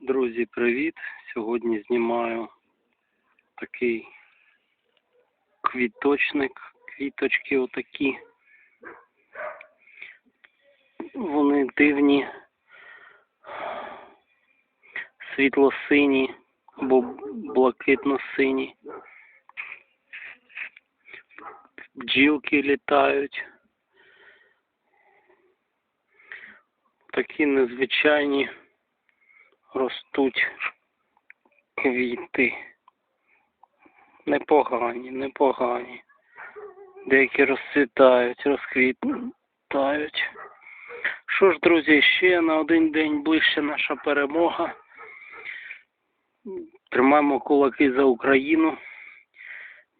Друзі, привіт! Сьогодні знімаю такий квіточник, квіточки отакі. Вони дивні, світло-сині або блакитно-сині. Бджілки літають. Такі незвичайні ростуть квіти. Непогані, непогані. Деякі розцвітають, розквітають. Що ж, друзі, ще на один день ближче наша перемога. Тримаємо кулаки за Україну.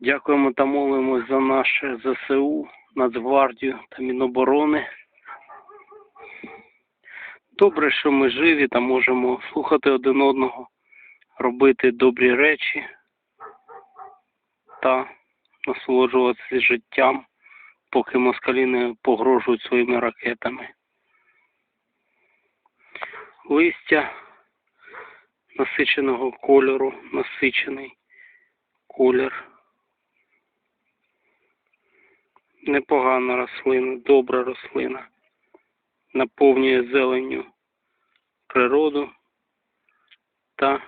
Дякуємо та молимось за наше ЗСУ, Нацгвардію та Міноборони. Добре, що ми живі та можемо слухати один одного, робити добрі речі та насолоджуватися життям, поки москалі не погрожують своїми ракетами. Листя насиченого кольору, насичений колір. Непогана рослина, добра рослина наповнює зеленню природу та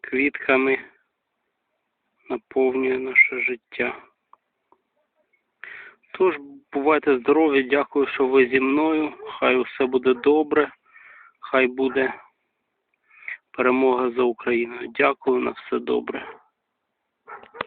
квітками наповнює наше життя. Тож, бувайте здорові, дякую, що ви зі мною. Хай усе буде добре, хай буде перемога за Україною. Дякую на все добре.